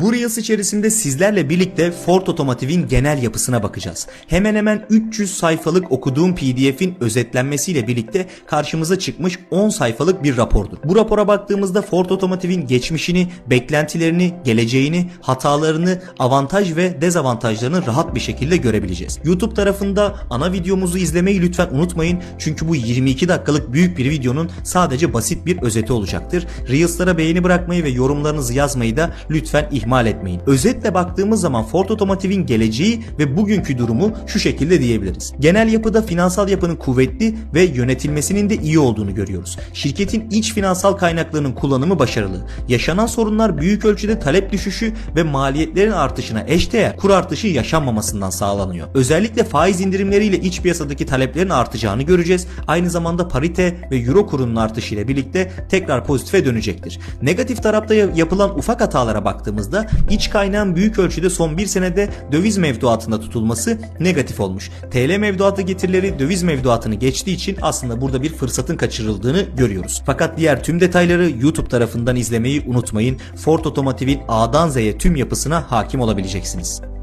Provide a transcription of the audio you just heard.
Bu Reels içerisinde sizlerle birlikte Ford Otomotiv'in genel yapısına bakacağız. Hemen hemen 300 sayfalık okuduğum PDF'in özetlenmesiyle birlikte karşımıza çıkmış 10 sayfalık bir rapordur. Bu rapora baktığımızda Ford Otomotiv'in geçmişini, beklentilerini, geleceğini, hatalarını, avantaj ve dezavantajlarını rahat bir şekilde görebileceğiz. YouTube tarafında ana videomuzu izlemeyi lütfen unutmayın çünkü bu 22 dakikalık büyük bir videonun sadece basit bir özeti olacaktır. Reels'lara beğeni bırakmayı ve yorumlarınızı yazmayı da lütfen ihmal etmeyin. Özetle baktığımız zaman Ford Otomotiv'in geleceği ve bugünkü durumu şu şekilde diyebiliriz. Genel yapıda finansal yapının kuvvetli ve yönetilmesinin de iyi olduğunu görüyoruz. Şirketin iç finansal kaynaklarının kullanımı başarılı. Yaşanan sorunlar büyük ölçüde talep düşüşü ve maliyetlerin artışına eşdeğer kur artışı yaşanmamasından sağlanıyor. Özellikle faiz indirimleriyle iç piyasadaki taleplerin artacağını göreceğiz. Aynı zamanda parite ve euro kurunun artışıyla birlikte tekrar pozitife dönecektir. Negatif tarafta yapılan ufak hatalara baktığımızda iç kaynağın büyük ölçüde son bir senede döviz mevduatında tutulması negatif olmuş. TL mevduatı getirileri döviz mevduatını geçtiği için aslında burada bir fırsatın kaçırıldığını görüyoruz. Fakat diğer tüm detayları YouTube tarafından izlemeyi unutmayın. Ford Otomotiv'in A'dan Z'ye tüm yapısına hakim olabileceksiniz.